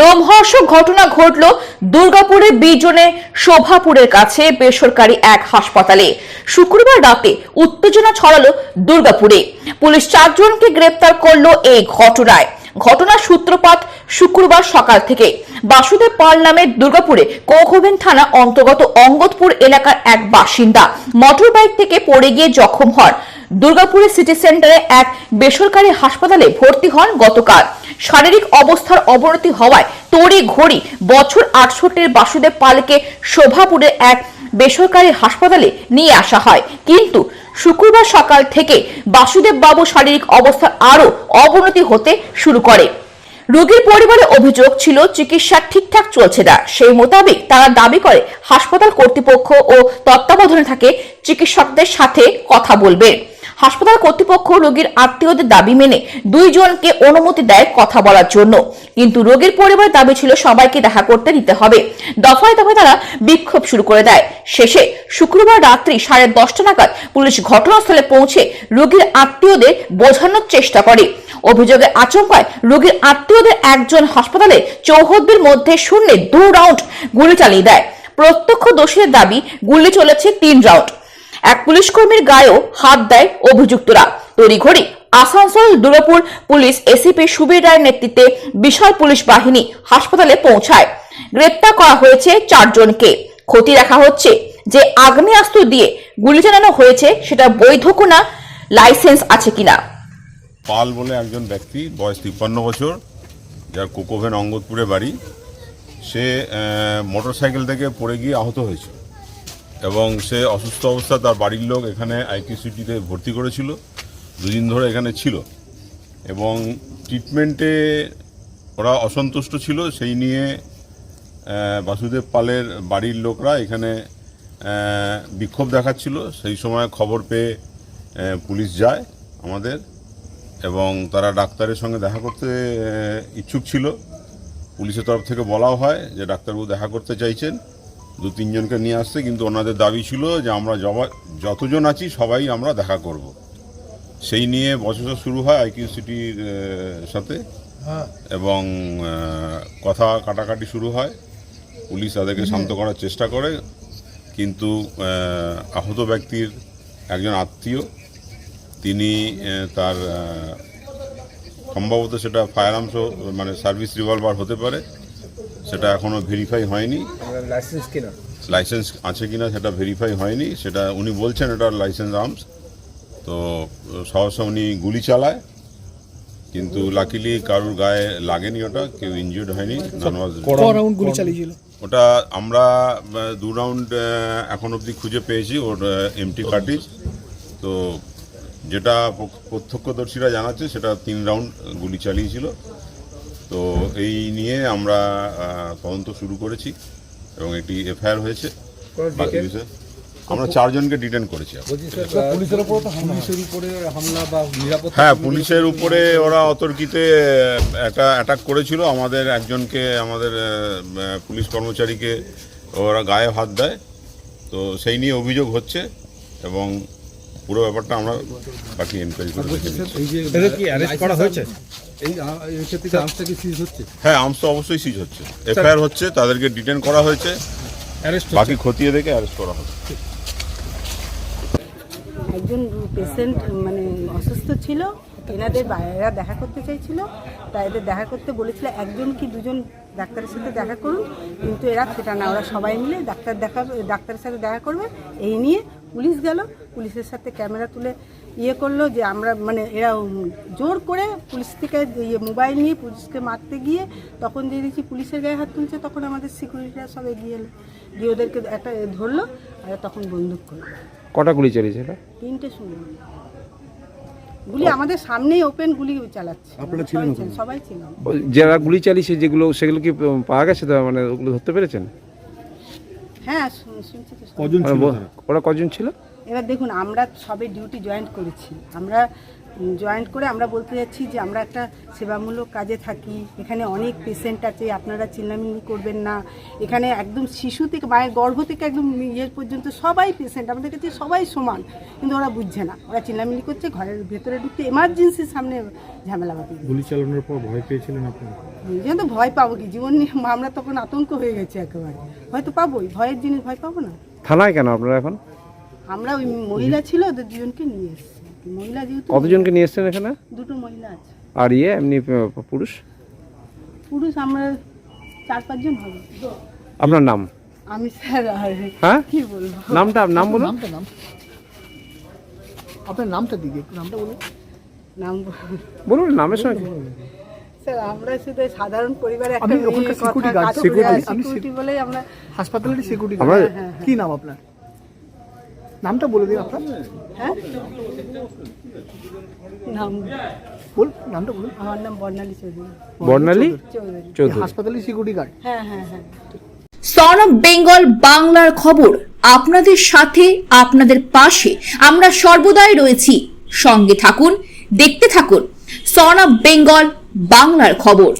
রোমহর্ষক ঘটনা ঘটল দুর্গাপুরের বিজনে শোভাপুরের কাছে বেসরকারি এক হাসপাতালে। শুক্রবার রাতে উত্তেজনা ছড়ালো দুর্গাপুরে। পুলিশ চারজনকে গ্রেপ্তার করল এই ঘটনায়। ঘটনার সূত্রপাত শুক্রবার সকাল থেকে। বাসুদেব পাল নামে দুর্গাপুরে কৌহবেন থানা অন্তর্গত অঙ্গদপুর এলাকার এক বাসিন্দা মোটরবাইক থেকে পড়ে গিয়ে জখম হন। দুর্গাপুরের সিটি সেন্টারে এক বেসরকারি হাসপাতালে ভর্তি হন গতকাল। শারীরিক অবস্থার অবনতি হওয়ায় তড়ি ঘড়ি বছর আটষট্টির বাসুদেব পালকে শোভাপুরের এক বেসরকারি হাসপাতালে নিয়ে আসা হয়। কিন্তু শুক্রবার সকাল থেকে বাসুদেব বাবু শারীরিক অবস্থার আরও অবনতি হতে শুরু করে। রোগীর পরিবারের অভিযোগ ছিল, চিকিৎসা ঠিকঠাক চলছে না। সেই মোতাবেক তারা দাবি করে, হাসপাতাল কর্তৃপক্ষ ও তত্ত্বাবধানে থাকে, চিকিৎসকদের সাথে কথা বলবে। হাসপাতাল কর্তৃপক্ষ রোগীর আত্মীয়দের দাবি মেনে দুইজনকে অনুমতি দেয় কথা বলার জন্য। কিন্তু রোগীর পরিবার দাবি ছিল সবাইকে দেখা করতে দিতে হবে। দফায় দফায় তারা বিক্ষোভ শুরু করে দেয়। শেষে শুক্রবার রাত্রি সাড়ে দশটা নাগাদ পুলিশ ঘটনাস্থলে পৌঁছে রোগীর আত্মীয়দের বোঝানোর চেষ্টা করে। অভিযোগে আচমকায় রোগীর আত্মীয়দের একজন হাসপাতালে চৌহদ্দির মধ্যে শূন্যে দু রাউন্ড গুলি চালিয়ে দেয়। প্রত্যক্ষ প্রত্যক্ষদর্শীদের দাবি, গুলি চলেছে তিন রাউন্ড। এক পুলিশ কর্মীর গায়েও হাত দেয় অভিযুক্তরা। তড়িঘড়ি আসানসোল, দুর্গাপুর পুলিশ এসিপি সুবীর রায়ের নেতৃত্বে বিশাল পুলিশ বাহিনী হাসপাতালে পৌঁছায়। গ্রেপ্তার করা হয়েছে চারজনকে। ক্ষতি দেখা হচ্ছে যে আগ্নেয়াস্ত্র দিয়ে গুলি চালানো হয়েছে, সেটা বৈধ কিনা, লাইসেন্স আছে কিনা। পাল বলে একজন ব্যক্তি, বয়স তিপ্পান্ন বছর, যার কোকোভেন অঙ্গদপুরে বাড়ি, সে মোটর সাইকেল থেকে পড়ে গিয়ে আহত হয়েছে। এবং সে অসুস্থ অবস্থা তার বাড়ির লোক এখানে আইকিউসিটিতে ভর্তি করেছিল, দুদিন ধরে এখানে ছিল। এবং ট্রিটমেন্টে ওরা অসন্তুষ্ট ছিল, সেই নিয়ে বাসুদেব পালের বাড়ির লোকরা এখানে বিক্ষোভ দেখাচ্ছিল। সেই সময় খবর পেয়ে পুলিশ যায় আমাদের এবং তারা ডাক্তারের সঙ্গে দেখা করতে ইচ্ছুক ছিল। পুলিশের তরফ থেকে বলাও হয় যে ডাক্তারবাবু দেখা করতে চাইছেন। দু তিনজনকে নিয়ে আসতে কিন্তু ওনাদের দাবি ছিল যে আমরা যতজন আছি সবাই আমরা দেখা করব। সেই নিয়ে বচসা শুরু হয় আইকিউ সিটির সাথে। এবং কথা কাটাকাটি শুরু হয়। পুলিশ তাদেরকে শান্ত করার চেষ্টা করে কিন্তু আহত ব্যক্তির একজন আত্মীয় তিনি তার সম্ভবত সেটা ফায়ার আর্মস মানে সার্ভিস রিভলভার হতে পারে। সেটা এখনও ভেরিফাই হয়নি। লাইসেন্স কিনা? লাইসেন্স আছে কিনা সেটা ভেরিফাই হয়নি। সেটা উনি বলছেন এটা লাইসেন্স আর্মস তো সহসা উনি গুলি চালায়। কিন্তু লাকিলি কারুর গায়ে লাগেনি ওটা কেউ ইনজিউর্ড হয়নি চালিয়েছিল? ওটা আমরা দু রাউন্ড এখন অবধি খুঁজে পেয়েছি ওর এমটি কার্টিজ তো যেটা প্রত্যক্ষদর্শীরা জানাচ্ছে সেটা তিন রাউন্ড গুলি চালিয়েছিল। তো এই নিয়ে আমরা তদন্ত শুরু করেছি এবং একটি এফআইআর হয়েছে। বাকি বিষয়ে আমরা চারজনকে ডিটেন করেছি হ্যাঁ। পুলিশের উপরে ওরা অতর্কিতে একটা অ্যাটাক করেছিল। আমাদের একজনকে আমাদের পুলিশ কর্মচারীকে ওরা গায়ে হাত দেয়। তো সেই নিয়ে অভিযোগ হচ্ছে এবং পুরো ব্যাপারটা আমরা বাকি এনকোয়ারি করে দেখে নিচ্ছি। এই কি arrest করা হয়েছে? এই ক্ষেত্রে কি আর্মসটা কি সিজ হচ্ছে? হ্যাঁ আর্মস তো অবশ্যই সিজ হচ্ছে। এফআইআর হচ্ছে তাদেরকে ডিটেন করা হয়েছে। অ্যারেস্ট বাকি খতিয়ে দেখে অ্যারেস্ট করা হবে। একজন পেশেন্ট মানে অসুস্থ ছিল এনাদের বাইরেরা দেখা করতে চাইছিল তাই এদের দেখা করতে বলেছিল একজন কি দুজন ডাক্তারের সাথে দেখা করুন কিন্তু এরা সেটা না ওরা সবাই মিলে ডাক্তার দেখা ডাক্তারের সাথে দেখা করবে এই নিয়ে পুলিশ গেল পুলিশের সাথে ক্যামেরা তুলে ইয়ে করল যে আমরা মানে এরা জোর করে পুলিশ থেকে ইয়ে মোবাইল নিয়ে পুলিশকে মারতে গিয়ে তখন দিয়ে দেখছি পুলিশের গায়ে হাত তুলছে তখন আমাদের সিকিউরিটিরা সব এগিয়ে এলো। গিয়ে ওদেরকে একটা ধরলো আর তখন বন্দুক করল। কটা গুলি চালিয়েছিল তিনটে শুনলাম গুলি আমাদের সামনেই ওপেন গুলি চালাচ্ছে। আপনারা ছিলেন সবাই সবাই ছিলাম যারা গুলি চালিয়েছে যেগুলো সেগুলো কি পাওয়া গেছে? তো মানে ওগুলো ধরতে পেরেছেন? হ্যাঁ শুনছি তো কজন ছিল ওরা কজন ছিল? এবার দেখুন আমরা সবে ডিউটি জয়েন করেছি। আমরা জয়েন্ট করে আমরা বলতে যাচ্ছি যে আমরা একটা সেবামূলক কাজে থাকি। এখানে অনেক পেশেন্ট আছে আপনারা চিল্লামিল্লি করবেন না। এখানে একদম শিশু থেকে মায়ের গর্ভ থেকে একদম ইয়ে পর্যন্ত সবাই পেশেন্ট আমাদের কাছে সবাই সমান। কিন্তু ওরা বুঝছে না। ওরা চিল্লামিল্লি করছে ঘরের ভেতরে ঢুকতে এমার্জেন্সির সামনে ঝামেলা দিচ্ছে। গুলি চালানোর পর ভয় পেয়েছিলেন আপনারা? তো ভয় পাবো কি? জীবন নিয়ে আমরা তখন আতঙ্ক হয়ে গেছে একেবারে। হয়তো পাবোই ভয়ের জিনিস ভয় পাবো না। থানায় কেন আপনারা এখন? আমরা ওই মহিলা ছিল ওদের দুজনকে নিয়ে এসেছি। মহিলা যেহেতু কতজনকে নিয়ে এসছেন এখানে? দুটো মহিলা আছে। আর ইয়ে এমনি পুরুষ? পুরুষ আমরা চার পাঁচজন হবে। আপনার নাম? আমি স্যার আর হ্যাঁ? কি বলব? নামটা নাম বলুন। নামটা নাম। আপনার নামটা দিদি একটু নামটা বলুন। নাম বলুন। নামের সঙ্গে। স্যার আমরা শুধু সাধারণ পরিবারে একটা security, আপনি সিকিউরিটি বলেই আমরা হাসপাতালের সিকিউরিটি আমরা- কি নাম আপনার? নামটা বলে দিন আপনার। হ্যাঁ? নাম। বল নামটা বলুন। আমার নাম বর্ণালী চৌধুরী। বর্ণালী চৌধুরী। চৌধুরী। Security guard. হ্যাঁ হ্যাঁ হ্যাঁ। সন অফ বেঙ্গল বাংলার খবর। আপনাদের সাথে আপনাদের পাশে আমরা সর্বদাই রয়েছি। সঙ্গে থাকুন দেখতে থাকুন। সন অফ বেঙ্গল বাংলার খবর।